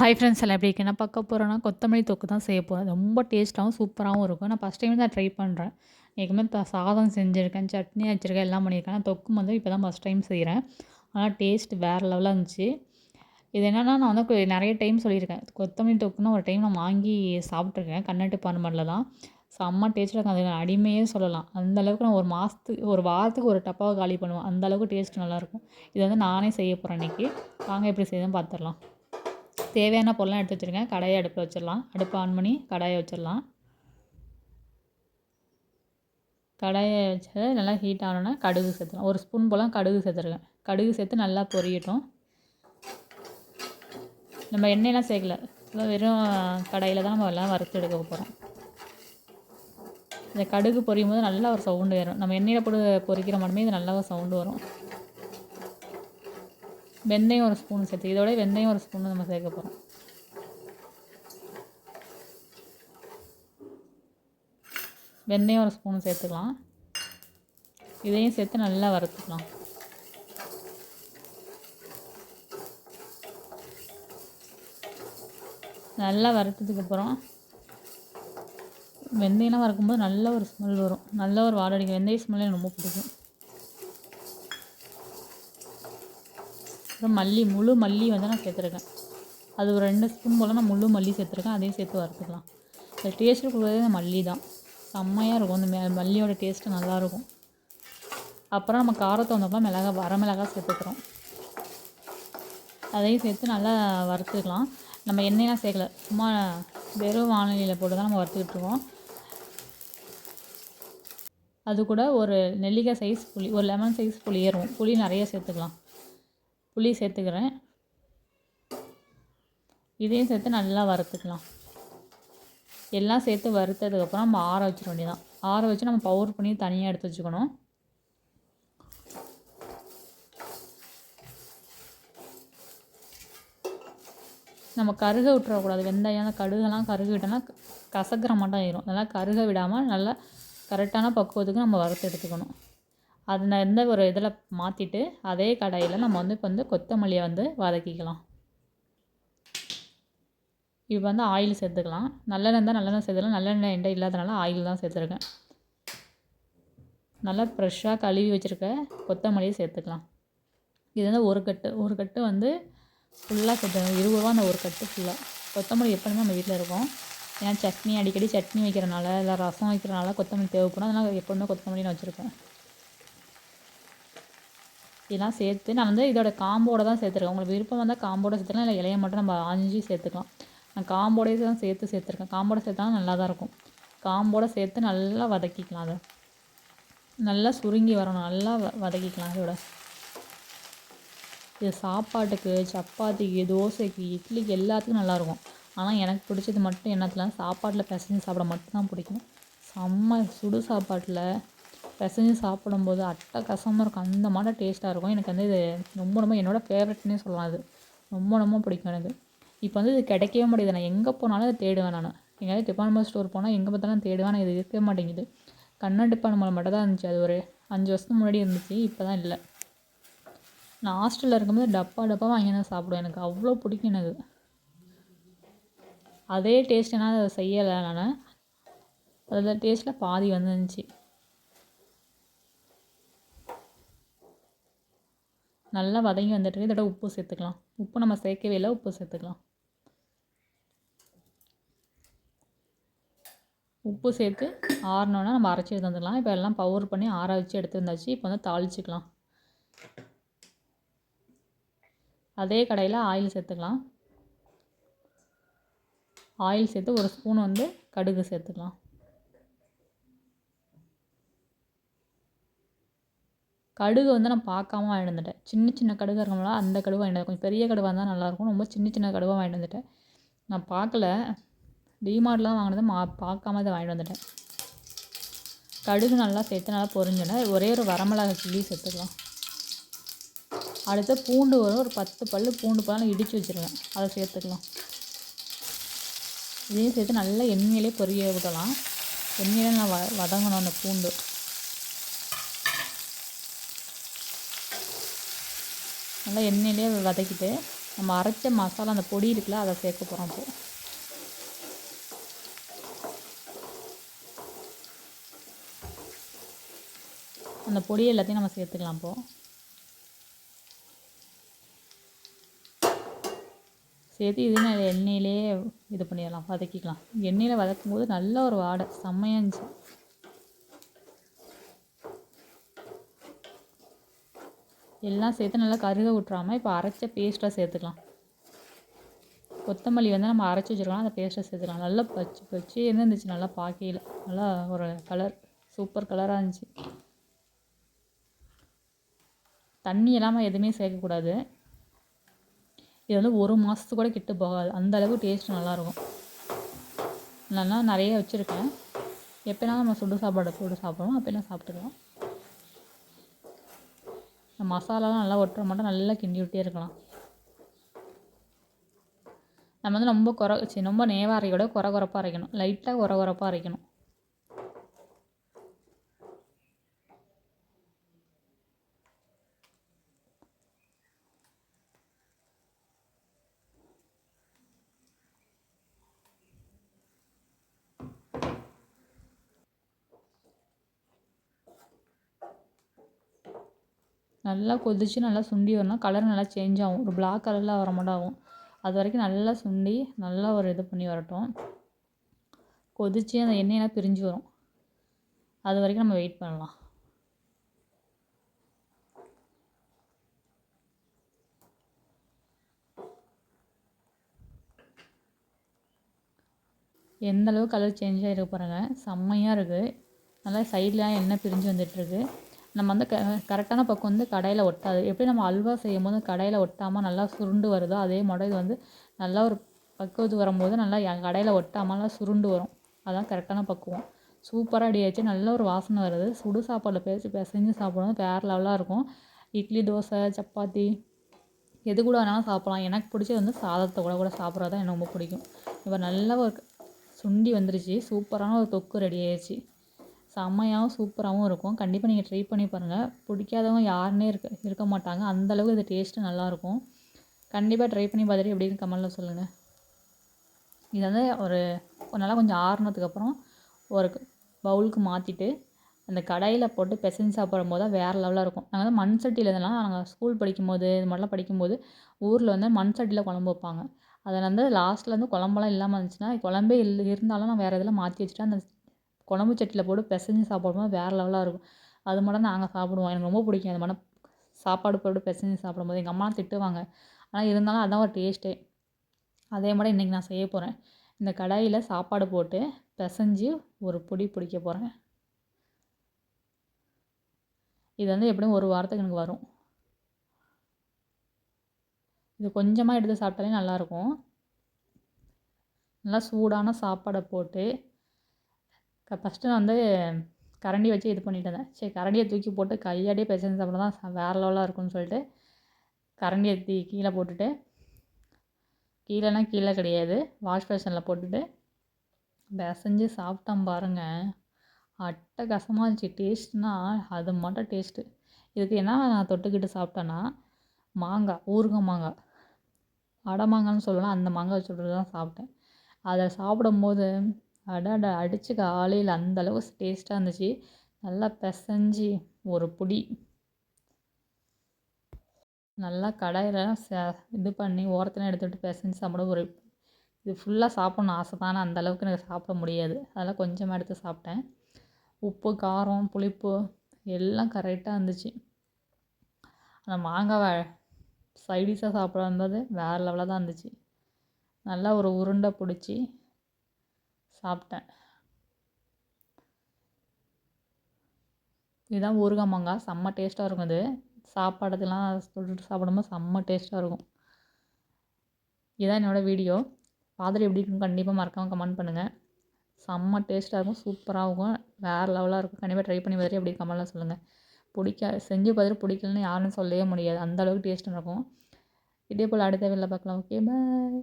Hi friends எல்லாம் எப்படி இருக்கு என்ன பார்க்க போகிறோன்னா கொத்தமல்லி தொக்கு தான் செய்ய போகிறேன் ரொம்ப டேஸ்ட்டாகவும் சூப்பராகவும் இருக்கும். நான் ஃபஸ்ட் டைம் தான் ட்ரை பண்ணுறேன் ஏற்கனவே இப்போ சாதம் செஞ்சுருக்கேன் சட்னி வச்சுருக்கேன் எல்லாம் பண்ணியிருக்கேன். தொக்கு வந்து இப்போ தான் ஃபஸ்ட் டைம் செய்கிறேன் ஆனால் டேஸ்ட் வேறு லெவலாக இருந்துச்சு. இது என்னென்னா நான் வந்து நிறைய டைம் சொல்லியிருக்கேன். கொத்தமல்லி தொக்குன்னு ஒரு டைம் நான் வாங்கி சாப்பிட்ருக்கேன் கண்ணட்டு பானுமரில் தான். செம்ம டேஸ்ட்டாக இருக்கும். அது நான் அடிமையே சொல்லலாம். அந்த அளவுக்கு நான் ஒரு மாதத்துக்கு ஒரு வாரத்துக்கு ஒரு டப்பாவை காலி பண்ணுவேன். அந்த அளவுக்கு டேஸ்ட் நல்லாயிருக்கும் இது வந்து நானே செய்ய போகிறேன் இன்றைக்கி வாங்க எப்படி செய்யுதுன்னு பார்த்துடலாம் தேவையான பொருள்லாம் எடுத்து வச்சுருக்கேன். கடாயை அடுப்பில் வச்சிடலாம். அடுப்பு ஆன் பண்ணி கடாயை வச்சிடலாம். கடாயை வச்சு நல்லா ஹீட் ஆனோன்னா கடுகு சேர்த்துலாம் ஒரு ஸ்பூன் போல் கடுகு சேர்த்துருக்கேன். கடுகு சேர்த்து நல்லா பொரியட்டும். நம்ம எண்ணெயெலாம் சேர்க்கல. வெறும் கடையில் தான் நம்ம எல்லாம் வறுத்து எடுக்க போகிறோம் இந்த கடுகு பொரியும் போது நல்லா ஒரு சவுண்டு வரும். நம்ம எண்ணெயில் போட்டு பொரிக்கிற மட்டுமே இது நல்லா ஒரு சவுண்டு வரும். வெந்தயம் ஒரு ஸ்பூன் சேர்த்து இதோட வெந்தயம் ஒரு ஸ்பூன் நம்ம சேர்க்க போகிறோம் வெந்தயம் ஒரு ஸ்பூன் சேர்த்துக்கலாம். இதையும் சேர்த்து நல்லா வறுத்துக்கலாம். நல்லா வறுத்ததுக்கப்புறம் வெந்தயம்லாம் வறுக்கும்போது நல்ல ஒரு ஸ்மெல் வரும். நல்ல ஒரு வாடடிக்கும் வெந்தய ஸ்மெல் எனக்கு ரொம்ப பிடிக்கும். அப்புறம் மல்லி முழு மல்லி வந்து நான் சேர்த்துருக்கேன். அது ஒரு ரெண்டு ஸ்பூன் போல் நான் முழு மல்லி சேர்த்துருக்கேன். அதையும் சேர்த்து வறுத்துக்கலாம். இந்த டேஸ்ட்டு கொடுக்குறதே இந்த மல்லி தான். செம்மையாக இருக்கும் இந்த மல்லியோட டேஸ்ட்டு நல்லாயிருக்கும் அப்புறம் நம்ம காரத்தை வந்தப்போ மிளகா வர மிளகா சேர்த்துக்கிறோம். அதையும் சேர்த்து நல்லா வறுத்துக்கலாம். நம்ம எண்ணெயெலாம் சேர்க்கல. சும்மா வெறும் வானொலியில் போட்டு தான் நம்ம வறுத்துக்கிட்டு இருக்கோம். அது கூட ஒரு நெல்லிக்காய் சைஸ் புளி ஒரு லெமன் சைஸ் புளி ஏறும் புளி நிறைய சேர்த்துக்கலாம். புளி சேர்த்துக்கிறேன். இதையும் சேர்த்து நல்லா வறுத்துக்கலாம். எல்லாம் சேர்த்து வறுத்ததுக்கப்புறம் நம்ம ஆற வச்சிட வேண்டியதான் ஆற வச்சு நம்ம பவுடர் பண்ணி தனியாக எடுத்து வச்சுக்கணும். நம்ம கருக விட்டுறக்கூடாது. வெந்தயம் அந்த கடுகெல்லாம் கருக விட்டோம்னா கசக்கிற மாட்டோம் ஆயிரும். அதனால் கருக விடாமல் நல்லா கரெக்டான பக்குவத்துக்கு நம்ம வறுத்து எடுத்துக்கணும். அது நான் ஒரு இதில் மாற்றிட்டு அதே கடாயில் நம்ம வந்து இப்போ வந்து கொத்தமல்லியை வந்து வதக்கிக்கலாம். இப்போ வந்து ஆயில் சேர்த்துக்கலாம். நல்லெண்ணெய் இருந்தால் நல்லெண்ணெய் சேர்த்துக்கலாம். நல்லெண்ணெய் எண்டை இல்லாதனால ஆயில் தான் சேர்த்துருக்கேன். நல்லா ஃப்ரெஷ்ஷாக கழுவி வச்சுருக்க கொத்தமல்லியை சேர்த்துக்கலாம். இது வந்து ஒரு கட்டு ஒரு கட்டு வந்து ஃபுல்லாக சேர்த்துக்கணும். இருபது ரூபா அந்த ஒரு கட்டு ஃபுல்லாக கொத்தமல்லி எப்போதுமே நம்ம வீட்டில் இருக்கும். ஏன்னா சட்னி அடிக்கடி சட்னி வைக்கிறனால இல்லை ரசம் வைக்கிறனால கொத்தமல்லி தேவைப்படும். அதனால் எப்போதுமே கொத்தமல்லி நான் வச்சுருக்கேன் இதெல்லாம் சேர்த்து நான் வந்து இதோட காம்போட தான் சேர்த்துருக்கேன். உங்களுக்கு விருப்பம் வந்தால் காம்போட சேர்த்துக்கலாம் இல்லை இலையை மட்டும் நம்ம ஆஞ்சி சேர்த்துக்கலாம். நான் காம்போடே தான் சேர்த்து சேர்த்துருக்கேன். காம்போட சேர்த்தாலும் நல்லா தான் இருக்கும். காம்போட சேர்த்து நல்லா வதக்கிக்கலாம் அதை. நல்லா சுருங்கி வரணும். நல்லா வ வதக்கிக்கலாம் இதோட. இது சாப்பாட்டுக்கு சப்பாத்திக்கு தோசைக்கு இட்லிக்கு எல்லாத்துக்கும் நல்லாயிருக்கும் ஆனால் எனக்கு பிடிச்சது மட்டும் என்னத்தில் சாப்பாட்டில் பிசைஞ்சு சாப்பிட மட்டும்தான் பிடிக்கும். செம்ம சுடு சாப்பாட்டில் பிசைஞ்சு சாப்பிடும்போது அட்டகாசமாக இருக்கும். அந்த மாதிரி டேஸ்ட்டாக இருக்கும். எனக்கு வந்து இது ரொம்ப ரொம்ப என்னோடய ஃபேவரெட்னே சொல்லலாம் அது. ரொம்ப ரொம்ப பிடிக்கும் எனக்கு. இப்போ வந்து இது கிடைக்கவே மாட்டேங்குது. நான் எங்கே போனாலும் அதை தேடுவேன் நான். எங்கேயாவது டிபார்ட்மெண்ட் ஸ்டோர் போனால் எங்கே பார்த்தாலும் தேடுவேன். ஆனால் இது இருக்கவே மாட்டேங்குது. கண்ணா டிபார்ட்மெண்ட் மட்டும் தான் இருந்துச்சு. அது ஒரு அஞ்சு வருஷத்துக்கு முன்னாடி இருந்துச்சு. இப்போ தான் இல்லை. நான் ஹாஸ்டலில் இருக்கும்போது டப்பா டப்பா வாங்கி தான் சாப்பிடுவேன். எனக்கு அவ்வளோ பிடிக்கும் எனக்கு. அதே டேஸ்ட் என்ன அதை செய்யலை நான். அதில் டேஸ்ட்டில் பாதி வந்துருந்துச்சு. நல்லா வதங்கி வந்துட்டு இதோட உப்பு சேர்த்துக்கலாம். உப்பு நம்ம சேர்க்கவே இல்லை உப்பு சேர்த்துக்கலாம். உப்பு சேர்த்து ஆறினோன்னா நம்ம அரைச்சி எடுத்து வந்துடலாம். இப்போ எல்லாம் பவுடர் பண்ணி ஆற வச்சு எடுத்து வந்தாச்சு. இப்போ வந்து தாளிச்சிக்கலாம். அதே கடையில் ஆயில் சேர்த்துக்கலாம். ஆயில் சேர்த்து ஒரு ஸ்பூன் வந்து கடுகு சேர்த்துக்கலாம். கடுகு வந்து நான் பார்க்காம வாங்கிட்டு வந்துட்டேன். சின்ன சின்ன கடுகு இருக்கும்ல அந்த கடுகு வாங்கிட்டு கொஞ்சம் பெரிய கடுவாக இருந்தால் நல்லாயிருக்கும் ரொம்ப சின்ன சின்ன கடுவாக வாங்கிட்டு வந்துட்டேன். நான் பார்க்கல. டிமார்ட்லாம் வாங்கினது மா பார்க்காம இதை வாங்கிட்டு வந்துட்டேன். கடுகு நல்லா சேர்த்து நல்லா பொரிஞ்சோன்னா ஒரே ஒரு வரமிளகா கிள்ளி சேர்த்துக்கலாம். அடுத்து பூண்டு வரும் ஒரு பத்து பல் பூண்டு பழம் இடித்து வச்சுருவேன். அதை சேர்த்துக்கலாம். இதையும் சேர்த்து நல்லா எண்ணெயிலே பொரிய விடலாம். எண்ணெயில நான் வ வதங்கணும் அந்த பூண்டு. நல்லா எண்ணெயிலே வதக்கிட்டு நம்ம அரைச்ச மசாலா அந்த பொடி இருக்குல்ல அதை சேர்க்க போகிறோம் இப்போ. அந்த பொடி எல்லாத்தையும் நம்ம சேர்த்துக்கலாம் இப்போது சேர்த்து இது நான் எண்ணெயிலே இது பண்ணிடலாம் வதக்கிக்கலாம். எண்ணெயில் வதக்கும் போது நல்ல ஒரு வாடை செம்மையாக இருந்துச்சு. எல்லாம் சேர்த்து நல்லா கருக விட்றாமல் இப்போ அரைச்ச பேஸ்ட்டாக சேர்த்துக்கலாம். கொத்தமல்லி வந்து நம்ம அரைச்சி வச்சுருக்கலாம் அந்த பேஸ்ட்டை சேர்த்துக்கலாம். நல்லா பச்சு பச்சு இருந்துச்சு நல்லா பார்க்கையில் நல்லா ஒரு கலர் சூப்பர் கலராக இருந்துச்சு. தண்ணி இல்லாமல் எதுவுமே சேர்க்கக்கூடாது. இது வந்து ஒரு மாதத்துக்கு கூட கெட்டு போகாது. அந்த அளவுக்கு டேஸ்ட் நல்லாயிருக்கும் நல்லா நிறைய வச்சுருக்கேன். எப்போனா நம்ம சுடு சாப்பாடு போட்டு சாப்பிடுவோம். அப்போலாம் சாப்பிட்டுக்கலாம். இந்த மசாலாலாம் நல்லா ஒட்டுற மட்டும். நல்லா கிண்டி விட்டே இருக்கலாம். நம்ம வந்து ரொம்ப குறை ரொம்ப நேவாக அரைக்கூட குறை குறைப்பாக அரைக்கணும். லைட்டாக குறை குறைப்பாக அரைக்கணும். நல்லா கொதித்து நல்லா சுண்டி வரணும். கலர் நல்லா சேஞ்ச் ஆகும். ஒரு பிளாக் கலரில் வர மாட்டோம் ஆகும். அது வரைக்கும் நல்லா சுண்டி நல்லா ஒரு இது பண்ணி வரட்டும். கொதித்து அந்த எண்ணெயெல்லாம் பிரிஞ்சு வரும். அது வரைக்கும் நம்ம வெயிட் பண்ணலாம். எந்த அளவு கலர் சேஞ்ச் ஆகிருக்கு பாருங்கள் செம்மையாக இருக்குது நல்லா சைட்லாம் எண்ணெய் பிரிஞ்சு வந்துட்டுருக்கு நம்ம வந்து க கரெக்டான பக்கம் வந்து கடையில் ஒட்டாது. எப்படி நம்ம அல்வா செய்யும் போது கடையில் ஒட்டாமல் நல்லா சுருண்டு வருதோ அதே மாதிரி இது வந்து நல்லா ஒரு பக்குவத்துக்கு வரும்போது நல்லா கடையில் ஒட்டாமல் நல்லா சுருண்டு வரும். அதுதான் கரெக்டான பக்குவம். சூப்பராக ரெடி ஆயிடுச்சு. நல்ல ஒரு வாசனை வருது. சுடு சாப்பாடில் பேசி பிசைஞ்சு சாப்பிடும்போது வேறு லெவலாக இருக்கும். இட்லி தோசை சப்பாத்தி எது கூட வேணாலும் சாப்பிட்லாம். எனக்கு பிடிச்சது வந்து சாதத்தை கூட கூட சாப்பிட்றது தான் எனக்கு ரொம்ப பிடிக்கும். இப்போ நல்லா ஒரு சுண்டி வந்துருச்சு. சூப்பரான ஒரு தொக்கு ரெடி ஆயிடுச்சு. செம்மையாகவும் சூப்பராகவும் இருக்கும். கண்டிப்பாக நீங்கள் ட்ரை பண்ணி பாருங்கள் பிடிக்காதவங்க யாருன்னே இருக்க இருக்க மாட்டாங்க. அந்தளவுக்கு இது டேஸ்ட்டு நல்லாயிருக்கும். கண்டிப்பாக ட்ரை பண்ணி பார்த்துட்டு எப்படின்னு கமெண்டில் சொல்லுங்கள் இது வந்து ஒரு நல்லா கொஞ்சம் ஆறுனதுக்கப்புறம் ஒரு பவுலுக்கு மாற்றிட்டு அந்த கடையில் போட்டு பிசைஞ்சு சாப்பிடும் போது தான் வேறு லெவலாக இருக்கும். நாங்கள் வந்து மண் சட்டியில் இதெல்லாம் நாங்கள் ஸ்கூல் படிக்கும்போது இது மாதிரிலாம் படிக்கும்போது ஊரில் வந்து மண் சட்டியில் குழம்பு வைப்பாங்க. அதில் வந்து லாஸ்ட்டில் வந்து குழம்பெல்லாம் இல்லாமல் இருந்துச்சுன்னா குழம்பே இல்லை இருந்தாலும் நான் வேறு இதில் மாற்றி வச்சுட்டு அந்த குழம்பு சட்டியில் போட்டு பிசைஞ்சு சாப்பிடும்போது வேறு லெவலாக இருக்கும். அது மட்டும் நாங்கள் சாப்பிடுவோம். எனக்கு ரொம்ப பிடிக்கும் அது மட்டும் சாப்பாடு போட்டு பிசைஞ்சு சாப்பிடும்போது எங்கள் அம்மா திட்டுவாங்க. ஆனால் இருந்தாலும் அதுதான் ஒரு டேஸ்ட்டே அதே மாதிரி இன்றைக்கி நான் செய்ய போகிறேன் இந்த கடாயில் சாப்பாடு போட்டு பிசைஞ்சு ஒரு பொடி பிடிக்க போகிறேன் இது வந்து எப்படியும் ஒரு வாரத்துக்கு எனக்கு வரும். இது கொஞ்சமாக எடுத்து சாப்பிட்டாலே நல்லாயிருக்கும் நல்லா சூடான சாப்பாடை போட்டு ஃபஸ்ட்டு நான் வந்து கரண்டி வச்சு இது பண்ணிட்டு இருந்தேன். சரி கரண்டியை தூக்கி போட்டு கையாடியே பிசைஞ்சு சாப்பிட தான். வேறு லெவலாக இருக்கும்னு சொல்லிட்டு கரண்டியை தூக்கி கீழே போட்டுட்டு கீழேனா கீழே கிடையாது. வாஷ் பேஷனில் போட்டுட்டு பிசைஞ்சு சாப்பிட்டோம் பாருங்கள் அட்டகாசமாக இருந்துச்சு. டேஸ்ட்னா அது மட்டும் டேஸ்ட்டு இதுக்கு என்ன நான் தொட்டுக்கிட்டு சாப்பிட்டேன்னா மாங்காய் ஊறுகாய் மாங்காய் அடை மாங்கான்னு சொல்லலாம். அந்த மாங்காய் வச்சுட்டு தான் சாப்பிட்டேன். அதை சாப்பிடும்போது அடாடா அடிச்சுக்க ஆளே இல்லை அந்தளவுக்கு டேஸ்ட்டாக இருந்துச்சு. நல்லா பிசைஞ்சி ஒரு புடி. நல்லா கடாயில் ச இது பண்ணி ஓரத்தில் எடுத்துகிட்டு பிசைஞ்சு சாப்பிட ஒரு இது ஃபுல்லாக சாப்பிட்ணும் ஆசை தானே. அந்தளவுக்கு எனக்கு சாப்பிட முடியாது. அதெல்லாம் கொஞ்சமாக எடுத்து சாப்பிட்டேன். உப்பு காரம் புளிப்பு எல்லாம் கரெக்டாக இருந்துச்சு. அந்த மாங்காவை சைடிஷாக சாப்பிட வந்தது வேறு லெவலாக தான் இருந்துச்சு. நல்லா ஒரு உருண்டை பிடிச்சி சாப்பிட்டேன். இதுதான் ஊறுகாய் மாங்காய். செம்ம டேஸ்ட்டாக இருக்கும் இது சாப்பாடுக்கெல்லாம் தொட்டுட்டு சாப்பிடும்போது செம்ம டேஸ்ட்டாக இருக்கும். இதுதான் என்னோடய வீடியோ பார்த்துட்டு எப்படி இருக்கும் கண்டிப்பாக மறக்காமல் கமெண்ட் பண்ணுங்கள் செம்ம டேஸ்ட்டாக இருக்கும் சூப்பராக இருக்கும். வேறு லெவலாக இருக்கும். கண்டிப்பாக ட்ரை பண்ணி பார்த்துட்டு எப்படி கமெண்ட்லாம் சொல்லுங்கள் பிடிக்க செஞ்சு பார்த்துட்டு பிடிக்கலன்னு யாரும் சொல்லவே முடியாது. அந்தளவுக்கு டேஸ்ட்டாக இருக்கும். இதே போல் அடுத்த வேலை பார்க்கலாம். Okay bye